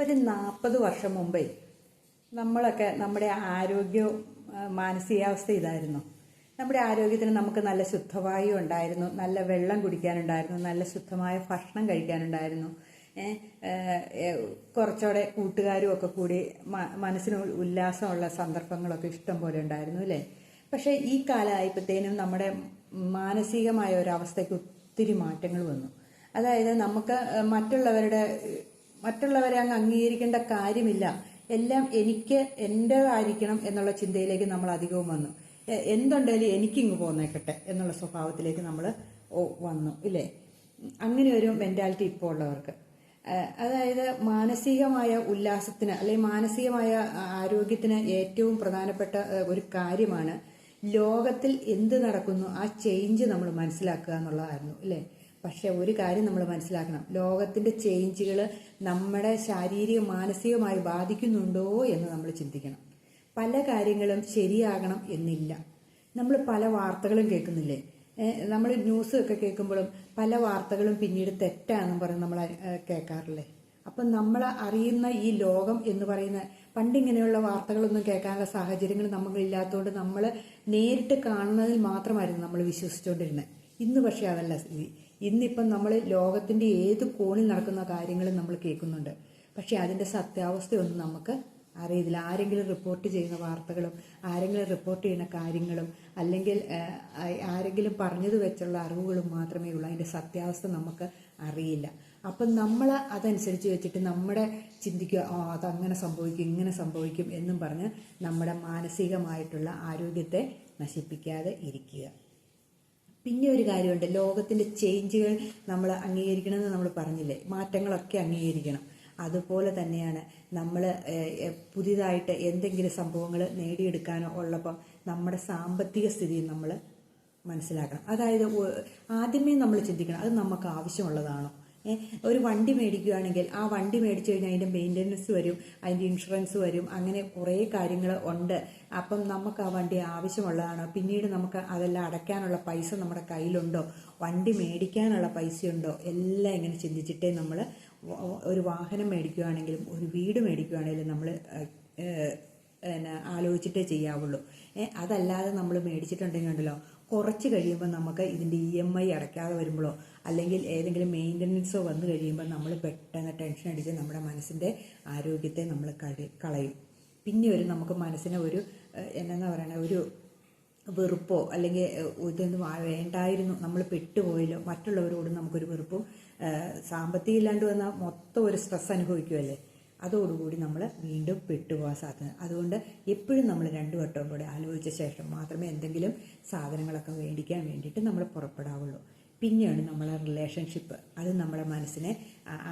ഒരു നാൽപ്പത് വർഷം മുമ്പേ നമ്മളൊക്കെ നമ്മുടെ ആരോഗ്യ മാനസികാവസ്ഥ ഇതായിരുന്നു. നമ്മുടെ ആരോഗ്യത്തിന് നമുക്ക് നല്ല ശുദ്ധവായു ഉണ്ടായിരുന്നു നല്ല വെള്ളം കുടിക്കാനുണ്ടായിരുന്നു നല്ല ശുദ്ധമായ ഭക്ഷണം കഴിക്കാനുണ്ടായിരുന്നു. കുറച്ചുകൂടെ കൂട്ടുകാരും ഒക്കെ കൂടി മനസ്സിന് ഉല്ലാസമുള്ള സന്ദർഭങ്ങളൊക്കെ ഇഷ്ടം പോലെ ഉണ്ടായിരുന്നു അല്ലേ? പക്ഷേ ഈ കാലമായപ്പോഴത്തേനും നമ്മുടെ മാനസികമായ ഒരവസ്ഥയ്ക്ക് ഒത്തിരി മാറ്റങ്ങൾ വന്നു. അതായത് നമുക്ക് മറ്റുള്ളവരുടെ മറ്റുള്ളവരെ അങ്ങ് അംഗീകരിക്കേണ്ട കാര്യമില്ല. എല്ലാം എനിക്ക് എന്റെതായിരിക്കണം എന്നുള്ള ചിന്തയിലേക്ക് നമ്മൾ അധികവും വന്നു. എന്തുണ്ടെങ്കിലും എനിക്കിങ്ങ് പോന്നേക്കട്ടെ എന്നുള്ള സ്വഭാവത്തിലേക്ക് നമ്മൾ വന്നു ഇല്ലേ? അങ്ങനെ ഒരു മെന്റാലിറ്റി ഇപ്പോൾ ഉള്ളവർക്ക്. അതായത് മാനസികമായ ഉല്ലാസത്തിന് അല്ലെങ്കിൽ മാനസികമായ ആരോഗ്യത്തിന് ഏറ്റവും പ്രധാനപ്പെട്ട ഒരു കാര്യമാണ് ലോകത്തിൽ എന്ത് നടക്കുന്നു ആ ചേഞ്ച് നമ്മൾ മനസ്സിലാക്കുക എന്നുള്ളതായിരുന്നു അല്ലേ പക്ഷെ ഒരു കാര്യം നമ്മൾ മനസ്സിലാക്കണം. ലോകത്തിന്റെ ചേഞ്ചുകൾ നമ്മുടെ ശാരീരിക മാനസികമായി ബാധിക്കുന്നുണ്ടോ എന്ന് നമ്മൾ ചിന്തിക്കണം. പല കാര്യങ്ങളും ശരിയാകണം എന്നില്ല. നമ്മൾ പല വാർത്തകളും കേൾക്കുന്നില്ലേ? നമ്മൾ ന്യൂസ് ഒക്കെ കേൾക്കുമ്പോഴും പല വാർത്തകളും പിന്നീട് തെറ്റാണെന്ന് പറഞ്ഞ് നമ്മൾ കേൾക്കാറില്ലേ? അപ്പം നമ്മൾ അറിയുന്ന ഈ ലോകം എന്ന് പറയുന്ന പണ്ടിങ്ങനെയുള്ള വാർത്തകളൊന്നും കേൾക്കാനുള്ള സാഹചര്യങ്ങൾ നമുക്കില്ലാത്തതുകൊണ്ട് നമ്മൾ നേരിട്ട് കാണുന്നതിൽ മാത്രമായിരുന്നു നമ്മൾ വിശ്വസിച്ചുകൊണ്ടിരുന്നത്. ഇന്ന് പക്ഷേ അതല്ല സ്ഥിതി. ഇന്നിപ്പം നമ്മൾ ലോകത്തിന്റെ ഏത് കോണിൽ നടക്കുന്ന കാര്യങ്ങളും നമ്മൾ കേൾക്കുന്നുണ്ട്. പക്ഷേ അതിന്റെ സത്യാവസ്ഥയൊന്നും നമുക്ക് അറിയത്തില്ല. ആരെങ്കിലും റിപ്പോർട്ട് ചെയ്യുന്ന വാർത്തകളും ആരെങ്കിലും റിപ്പോർട്ട് ചെയ്യുന്ന കാര്യങ്ങളും അല്ലെങ്കിൽ ആരെങ്കിലും പറഞ്ഞത് വെച്ചുള്ള അറിവുകളും മാത്രമേ ഉള്ളൂ. അതിന്റെ സത്യാവസ്ഥ നമുക്ക് അറിയില്ല. അപ്പം നമ്മൾ അതനുസരിച്ച് വെച്ചിട്ട് നമ്മുടെ ചിന്തിക്കുക ഓ അതങ്ങനെ സംഭവിക്കും ഇങ്ങനെ സംഭവിക്കും എന്നും പറഞ്ഞ് നമ്മുടെ മാനസികമായിട്ടുള്ള ആരോഗ്യത്തെ നശിപ്പിക്കാതെ ഇരിക്കുക. പിന്നെ ഒരു കാര്യമുണ്ട്. ലോകത്തിന്റെ ചേഞ്ചുകൾ നമ്മൾ അംഗീകരിക്കണമെന്ന് നമ്മൾ പറഞ്ഞില്ലേ? മാറ്റങ്ങളൊക്കെ അംഗീകരിക്കണം. അതുപോലെ തന്നെയാണ് നമ്മൾ പുതിയതായിട്ട് എന്തെങ്കിലും സംഭവങ്ങൾ നേടിയെടുക്കാനോ ഉള്ളപ്പം നമ്മുടെ സാമ്പത്തിക സ്ഥിതി നമ്മൾ മനസ്സിലാക്കണം. അതായത് ആദ്യമേ നമ്മൾ ചിന്തിക്കണം അത് നമുക്ക് ആവശ്യമുള്ളതാണോ? ഒരു വണ്ടി മേടിക്കുകയാണെങ്കിൽ ആ വണ്ടി മേടിച്ചു കഴിഞ്ഞാൽ അതിന്റെ മെയിന്റനൻസ് വരും അതിന്റെ ഇൻഷുറൻസ് വരും അങ്ങനെ കുറേ കാര്യങ്ങൾ ഉണ്ട്. അപ്പം നമുക്ക് ആ വണ്ടി ആവശ്യമുള്ളതാണ്. പിന്നീട് നമുക്ക് അതെല്ലാം അടയ്ക്കാനുള്ള പൈസ നമ്മുടെ കയ്യിലുണ്ടോ? വണ്ടി മേടിക്കാനുള്ള പൈസയുണ്ടോ? എല്ലാം ഇങ്ങനെ ചിന്തിച്ചിട്ടേ നമ്മൾ ഒരു വാഹനം മേടിക്കുകയാണെങ്കിലും ഒരു വീട് മേടിക്കുകയാണെങ്കിലും നമ്മൾ പിന്നെ ആലോചിച്ചിട്ടേ ചെയ്യാവുള്ളൂ. അതല്ലാതെ നമ്മൾ മേടിച്ചിട്ടുണ്ടെങ്കിൽ ഉണ്ടല്ലോ കുറച്ച് കഴിയുമ്പോൾ നമുക്ക് ഇതിന്റെ ഇ എം ഐ അടയ്ക്കാതെ വരുമ്പോഴോ അല്ലെങ്കിൽ ഏതെങ്കിലും മെയിന്റനൻസോ വന്നു കഴിയുമ്പോൾ നമ്മൾ പെട്ടെന്ന് ടെൻഷൻ അടിച്ച് നമ്മുടെ മനസ്സിന്റെ ആരോഗ്യത്തെ നമ്മൾ കളയും. പിന്നെ ഒരു നമുക്ക് മനസ്സിനെ ഒരു എന്നാ പറയണ ഒരു വെറുപ്പോ അല്ലെങ്കിൽ ഇതൊന്നും വേണ്ടായിരുന്നു നമ്മൾ പെട്ടുപോയല്ലോ മറ്റുള്ളവരോട് നമുക്കൊരു വെറുപ്പും സാമ്പത്തികം ഇല്ലാണ്ട് വന്നാൽ മൊത്തം ഒരു സ്ട്രെസ് അനുഭവിക്കുമല്ലേ അതോടുകൂടി നമ്മൾ വീണ്ടും പെട്ടുപോകാൻ സാധ്യത. അതുകൊണ്ട് എപ്പോഴും നമ്മൾ രണ്ട് വട്ടവും കൂടെ ആലോചിച്ച ശേഷം മാത്രമേ എന്തെങ്കിലും സാധനങ്ങളൊക്കെ മേടിക്കാൻ വേണ്ടിയിട്ട് നമ്മൾ പുറപ്പെടാവുള്ളൂ. പിന്നെയാണ് നമ്മളെ റിലേഷൻഷിപ്പ് അത് നമ്മുടെ മനസ്സിനെ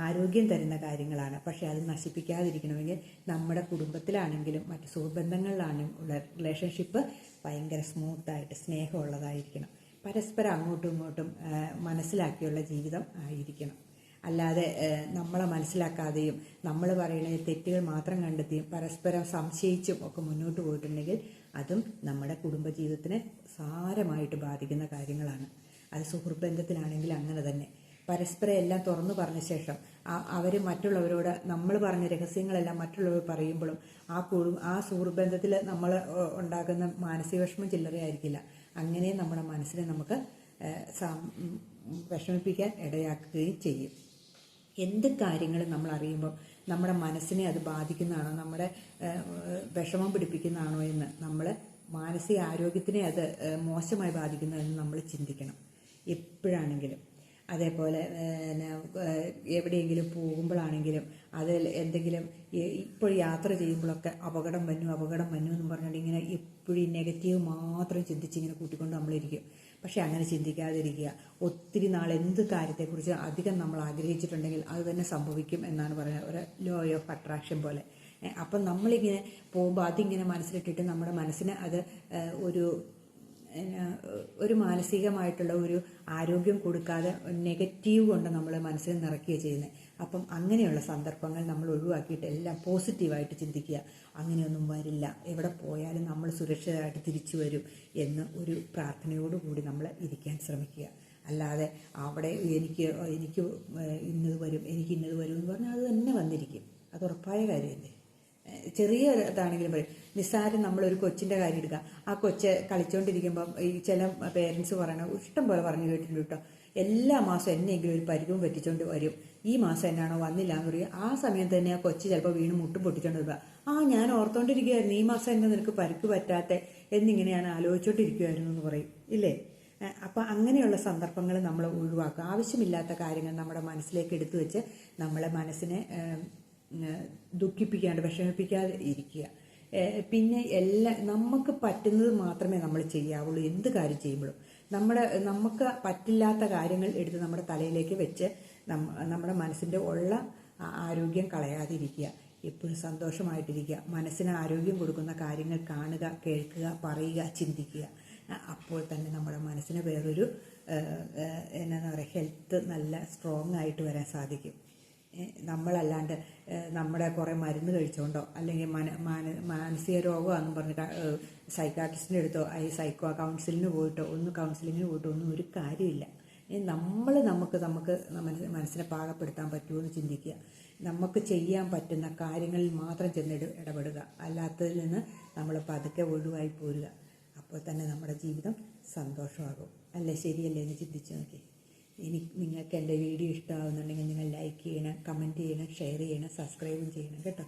ആരോഗ്യം തരുന്ന കാര്യങ്ങളാണ്. പക്ഷേ അത് നശിപ്പിക്കാതിരിക്കണമെങ്കിൽ നമ്മുടെ കുടുംബത്തിലാണെങ്കിലും മറ്റ് സുഹൃബന്ധങ്ങളിലാണെങ്കിലും ഉള്ള റിലേഷൻഷിപ്പ് ഭയങ്കര സ്മൂത്തായിട്ട് സ്നേഹമുള്ളതായിരിക്കണം. പരസ്പരം അങ്ങോട്ടും ഇങ്ങോട്ടും മനസ്സിലാക്കിയുള്ള ജീവിതം ആയിരിക്കണം. അല്ലാതെ നമ്മളെ മനസ്സിലാക്കാതെയും നമ്മൾ പറയുന്ന തെറ്റുകൾ മാത്രം കണ്ടെത്തിയും പരസ്പരം സംശയിച്ചും ഒക്കെ മുന്നോട്ട് പോയിട്ടുണ്ടെങ്കിൽ അതും നമ്മുടെ കുടുംബജീവിതത്തിനെ സാരമായിട്ട് ബാധിക്കുന്ന കാര്യങ്ങളാണ്. അത് സുഹൃബന്ധത്തിലാണെങ്കിൽ അങ്ങനെ തന്നെ. പരസ്പരം എല്ലാം തുറന്നു പറഞ്ഞ ശേഷം അവർ മറ്റുള്ളവരോട് നമ്മൾ പറഞ്ഞ രഹസ്യങ്ങളെല്ലാം മറ്റുള്ളവർ പറയുമ്പോഴും ആ കുടു ആ സുഹൃബന്ധത്തിൽ നമ്മൾ ഉണ്ടാക്കുന്ന മാനസിക വിഷമം ചില്ലറയായിരിക്കില്ല അങ്ങനെ നമ്മുടെ മനസ്സിനെ നമുക്ക് വിഷമിപ്പിക്കാൻ ഇടയാക്കുകയും ചെയ്യും. എന്ത് കാര്യങ്ങളും നമ്മൾ അറിയുമ്പോൾ നമ്മുടെ മനസ്സിനെ അത് ബാധിക്കുന്നതാണോ? നമ്മുടെ വിഷമം പിടിപ്പിക്കുന്നതാണോ എന്ന് നമ്മൾ മാനസിക ആരോഗ്യത്തിനെ അത് മോശമായി ബാധിക്കുന്നതെന്ന് നമ്മൾ ചിന്തിക്കണം. എപ്പോഴാണെങ്കിലും. അതേപോലെ പിന്നെ, എവിടെയെങ്കിലും പോകുമ്പോഴാണെങ്കിലും അതിൽ എന്തെങ്കിലും ഇപ്പോൾ യാത്ര ചെയ്യുമ്പോഴൊക്കെ അപകടം വന്നു അപകടം വന്നു എന്ന് പറഞ്ഞുകൊണ്ട് ഇങ്ങനെ എപ്പോഴും നെഗറ്റീവ് മാത്രം ചിന്തിച്ച് ഇങ്ങനെ കൂട്ടിക്കൊണ്ട് നമ്മളിരിക്കും. പക്ഷെ അങ്ങനെ ചിന്തിക്കാതിരിക്കുക. ഒത്തിരി നാൾ എന്ത് കാര്യത്തെക്കുറിച്ച് അധികം നമ്മൾ ആഗ്രഹിച്ചിട്ടുണ്ടെങ്കിൽ അത് തന്നെ സംഭവിക്കും എന്നാണ് പറയുന്നത്. ഒരു ലോ ഓഫ് അട്രാക്ഷൻ പോലെ. അപ്പം നമ്മളിങ്ങനെ പോകുമ്പോൾ അതിങ്ങനെ മനസ്സിലിട്ടിട്ട് നമ്മുടെ മനസ്സിന് അത് ഒരു ഒരു മാനസികമായിട്ടുള്ള ഒരു ആരോഗ്യം കൊടുക്കാതെ നെഗറ്റീവ് കൊണ്ട് നമ്മൾ മനസ്സിൽ നിറയ്ക്കുക ചെയ്യുന്നത് അപ്പം അങ്ങനെയുള്ള സന്ദർഭങ്ങൾ നമ്മൾ ഒഴിവാക്കിയിട്ട് എല്ലാം പോസിറ്റീവായിട്ട് ചിന്തിക്കുക. അങ്ങനെയൊന്നും വരില്ല. എവിടെ പോയാലും നമ്മൾ സുരക്ഷിതമായിട്ട് തിരിച്ചു വരും എന്ന് ഒരു പ്രാർത്ഥനയോടുകൂടി നമ്മൾ ഇരിക്കാൻ ശ്രമിക്കുക. അല്ലാതെ അവിടെ എനിക്ക് എനിക്ക് ഇന്നത് വരും എനിക്ക് ഇന്നത് വരും എന്ന് പറഞ്ഞാൽ അത് തന്നെ വന്നിരിക്കും. അത് ഉറപ്പായ കാര്യമല്ലേ? ചെറിയ ഇതാണെങ്കിലും പറയും. നിസ്സാരം ഒരു കൊച്ചിന്റെ കാര്യം എടുക്കുക ആ കൊച്ച് കളിച്ചുകൊണ്ടിരിക്കുമ്പം ഈ ചില പേരൻസ് പറയണ ഇഷ്ടം പോലെ പറഞ്ഞു കേട്ടിട്ടുണ്ട് കേട്ടോ. എല്ലാ മാസവും എന്നെങ്കിലും ഒരു പരിവും പറ്റിച്ചുകൊണ്ട് വരും. ഈ മാസം എന്നാണോ വന്നില്ല എന്ന് പറയും. ആ സമയം തന്നെ ആ കൊച്ച് ചിലപ്പോൾ വീണ് മുട്ടും പൊട്ടിച്ചുകൊണ്ട് വരിക. ആ ഞാൻ ഓർത്തോണ്ടിരിക്കുകയായിരുന്നു ഈ മാസം എന്നെ നിനക്ക് പരിക്ക് പറ്റാത്ത എന്നിങ്ങനെ ഞാൻ ആലോചിച്ചോണ്ടിരിക്കുമായിരുന്നു എന്ന് പറയും. ഇല്ലേ? അപ്പൊ അങ്ങനെയുള്ള സന്ദർഭങ്ങൾ നമ്മൾ ഒഴിവാക്കുക. ആവശ്യമില്ലാത്ത കാര്യങ്ങൾ നമ്മുടെ മനസ്സിലേക്ക് എടുത്തു വെച്ച് നമ്മളെ മനസ്സിനെ ദുഃഖിപ്പിക്കാണ്ട് വിഷമിപ്പിക്കാതെ ഇരിക്കുക. പിന്നെ എല്ലാ നമുക്ക് പറ്റുന്നത് മാത്രമേ നമ്മൾ ചെയ്യാവുള്ളൂ എന്ത് കാര്യം ചെയ്യുമ്പോഴും. നമ്മുടെ നമുക്ക് പറ്റില്ലാത്ത കാര്യങ്ങൾ എടുത്ത് നമ്മുടെ തലയിലേക്ക് വെച്ച് നമ്മുടെ മനസ്സിന്റെ ഉള്ള ആരോഗ്യം കളയാതിരിക്കുക. എപ്പോഴും സന്തോഷമായിട്ടിരിക്കുക. മനസ്സിന് ആരോഗ്യം കൊടുക്കുന്ന കാര്യങ്ങൾ കാണുക കേൾക്കുക പറയുക ചിന്തിക്കുക. അപ്പോൾ തന്നെ നമ്മുടെ മനസ്സിന് വേറൊരു എന്നാ പറയുക ഹെൽത്ത് നല്ല സ്ട്രോങ് ആയിട്ട് വരാൻ സാധിക്കും. നമ്മളല്ലാണ്ട് നമ്മുടെ കുറേ മരുന്ന് കഴിച്ചുകൊണ്ടോ അല്ലെങ്കിൽ മന മാന- മാനസിക രോഗമാണെന്ന് പറഞ്ഞ് സൈക്കാട്രിസ്റ്റിന്റെ അടുത്തോ ഈ സൈക്കോ കൗൺസിലിന് പോയിട്ടോ ഒന്നും കൗൺസിലിങ്ങിന് പോയിട്ടോ ഒന്നും ഒരു കാര്യമില്ല. നമ്മൾ നമുക്ക് നമുക്ക് മനസ്സ് മനസ്സിനെ പാകപ്പെടുത്താൻ പറ്റുമോ എന്ന് ചിന്തിക്കുക. നമുക്ക് ചെയ്യാൻ പറ്റുന്ന കാര്യങ്ങളിൽ മാത്രം ചെന്ന് ഇട- ഇടപെടുക. അല്ലാത്തതിൽ നിന്ന് നമ്മൾ പതുക്കെ ഒഴിവായി പോരുക. അപ്പോൾ തന്നെ നമ്മുടെ ജീവിതം സന്തോഷമാകും. അല്ലേ? ശരിയല്ലേ എന്ന് ചിന്തിച്ച് നോക്കി ഇനി നിങ്ങൾക്ക് എന്റെ വീഡിയോ ഇഷ്ടമാകുന്നുണ്ടെങ്കിൽ നിങ്ങൾ ലൈക്ക് ചെയ്യണം കമന്റ് ചെയ്യണം ഷെയർ ചെയ്യണം സബ്സ്ക്രൈബും ചെയ്യണം കേട്ടോ.